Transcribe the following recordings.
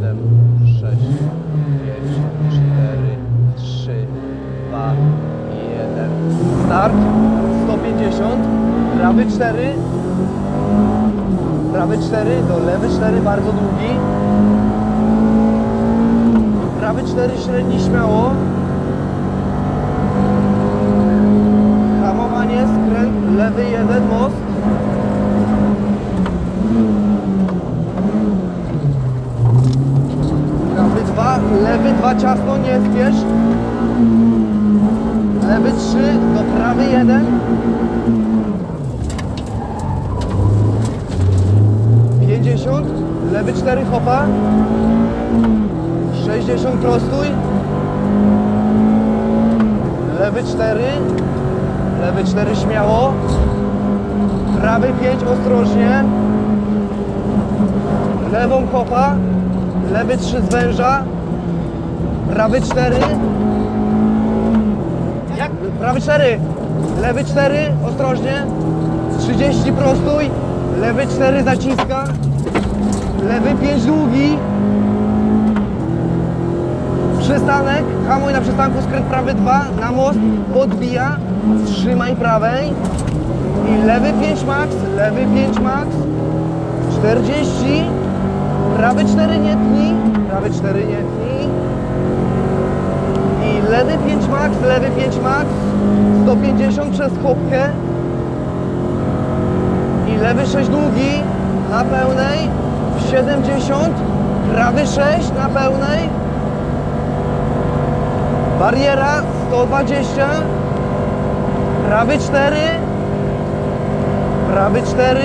7, 6, 5, 4, 3, 2, 1. Start. 150. Prawy 4. Prawy 4 do lewy 4 bardzo długi. Prawy 4 średni śmiało. Hamowanie, skręt, lewy 1 most. Prawy 2, 2 ciasno, nie spiesz. Lewy 3 do prawy 1. Pięćdziesiąt, lewy 4 hopa. 60 prostuj. Lewy 4. Lewy 4 śmiało. Prawy 5 ostrożnie. Lewą kopa. Lewy 3 zwęża. Prawy 4. Jak? Prawy 4. Lewy 4 ostrożnie. 30 prostuj. Lewy 4 zaciska. Lewy 5 długi. Przystanek, hamuj na przystanku, skręt prawy 2, na most, podbija, trzymaj prawej i lewy 5 max, lewy 5 max, 40, prawy 4 nie tnij, prawy 4 nie tnij lewy 5 max, lewy 5 max, 150 przez chopkę i lewy 6 długi na pełnej, 70, prawy 6 na pełnej, Bariera 120. Prawy 4. Prawy 4.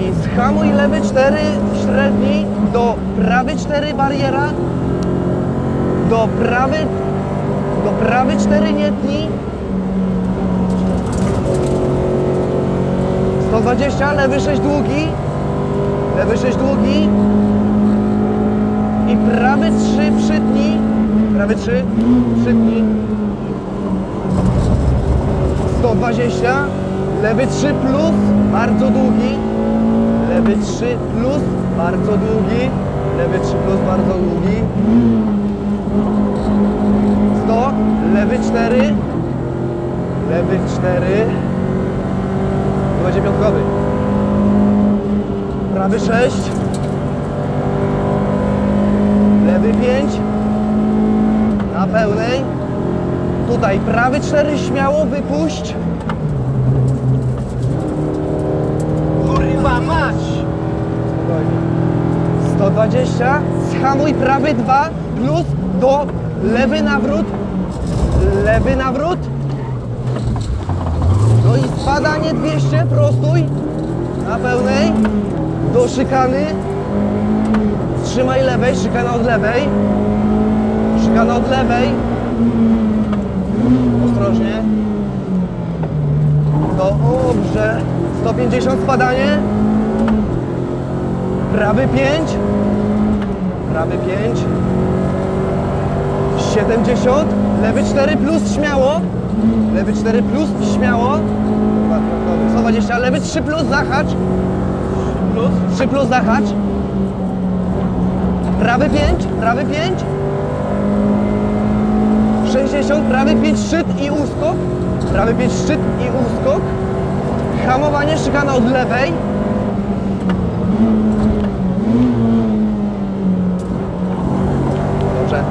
I zhamuj lewy 4 średni do prawy 4 bariera. Do prawy do prawy 4 nie tnij. 120, lewy 6 długi. Lewy 6 długi. I prawy 3 przytnij. Prawy 3 przytnij. 120. Lewy 3 plus, bardzo długi. Lewy 3 plus, bardzo długi. Lewy 3 plus, bardzo długi. 100. Lewy 4. Lewy 4. To będzie piątkowy. Prawy 6. Lewy 5. Na pełnej. Tutaj prawy 4 śmiało wypuść. Kurwa mać! Spokojnie. 120. Schamuj prawy 2 plus do lewy nawrót. Lewy nawrót. No i spadanie 200, prostuj. Na pełnej. Do szykany. Trzymaj lewej, szykana od lewej. Szykana od lewej. Ostrożnie. Dobrze. 150 spadanie. Prawy 5. Prawy 5. 70. Lewy 4 plus śmiało. Lewy 4 plus śmiało. Dobra, 120. Lewy 3 plus zahacz. Plus. 3 plus zahacz. Prawy 5. Prawy 5. 60, prawy 5 szczyt i uskok. Prawy 5 szczyt i uskok. Hamowanie, szykana od lewej. Dobrze.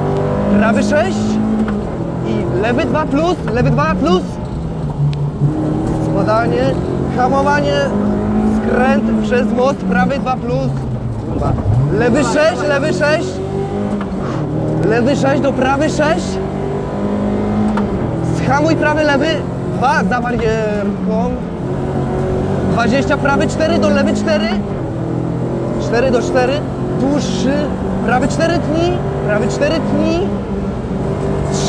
Prawy 6 i lewy 2 plus, lewy 2 plus. Spadanie, hamowanie, skręt przez most, prawy 2 plus. Lewy 6, lewy 6. Lewy 6 do prawy 6. Schamuj prawy, lewy. 2 za barierką. 20 prawy 4 do lewy 4. 4 do 4. Dłuższy. Prawy 4 tni. Prawy 4 tni.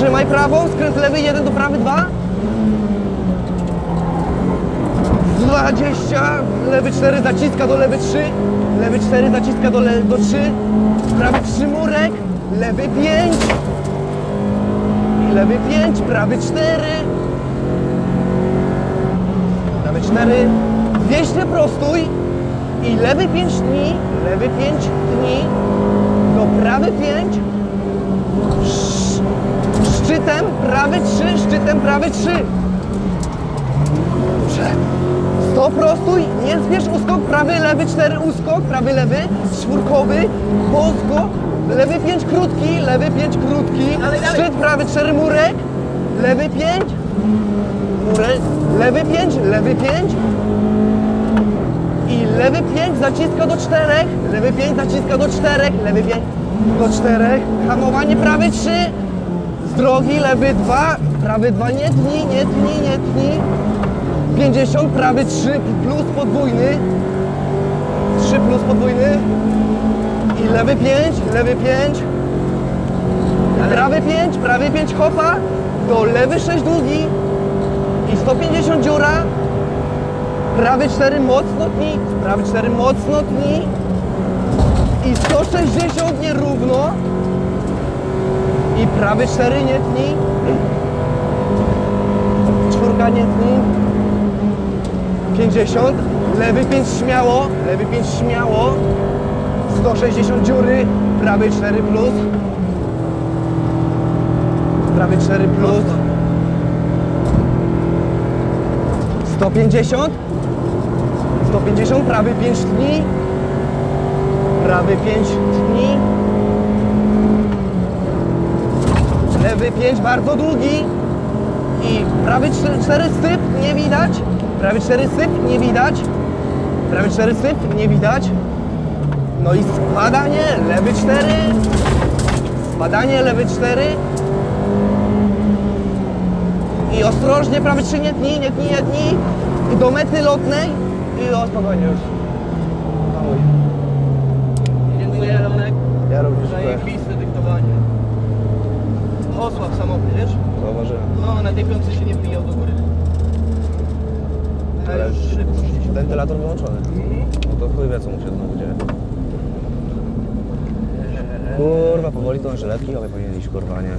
Trzymaj prawą. Skręt lewy 1 do prawy 2. 20. Lewy 4 zaciska do lewy 3. Lewy 4 zaciska do, le, do 3. Prawy 3 murek. Lewy 5. I lewy 5. Prawy 4. Prawy 4. 200 prostój. I lewy 5 dni, lewy 5 dni, do prawy 5, Sz- szczytem prawy 3, szczytem prawy 3. Dobrze. Sto prostuj, nie zbierz uskok, prawy, lewy 4 uskok, prawy, lewy, czwórkowy, bosko, lewy 5 krótki, lewy 5 krótki, Dalej, dalej. szczyt prawy 4 murek, lewy 5, murek, lewy 5, lewy 5 i lewy 5 zaciska do 4, lewy 5 zaciska do 4, lewy 5 do 4, hamowanie prawy 3, drogi lewy 2, prawy 2 nie tnij, nie tnij, nie tnij, 50, prawy 3 plus podwójny, 3 plus podwójny. I lewy 5, lewy 5, prawy 5, prawy 5 hopa, do lewy 6 długi. I 150 dziura, prawy 4 mocno tnij, prawy 4 mocno tnij. I 160 nierówno i prawy 4 nie tnij, czwórka nie tnij, 50, lewy 5 śmiało, lewy 5 śmiało, 160 dziury, prawy 4 plus, prawy 4 plus, 150, 150, prawy 5 dni, prawy 5 dni, lewy 5 bardzo długi i prawy 4 syp nie widać, prawy 4 syp nie widać, prawy 4 syp nie widać, no i spadanie, lewy 4, spadanie, lewy 4 i ostrożnie, prawy 3 nie tnij, nie tnij, nie tnij i do mety lotnej i o spokojnie już. Hamuj. Dziękuję, Ronek. Ja również. Zajebiste dyktowanie. Osław samotny, wiesz? Zauważyłem. No, na tej piątce się nie wbijał do góry. Ale już szybko szybko. Wentylator wyłączony. No to chuj wie co mu się znowu dzieje. Kurwa, powoli to na żyletki, ale powinien iść kurwa, nie?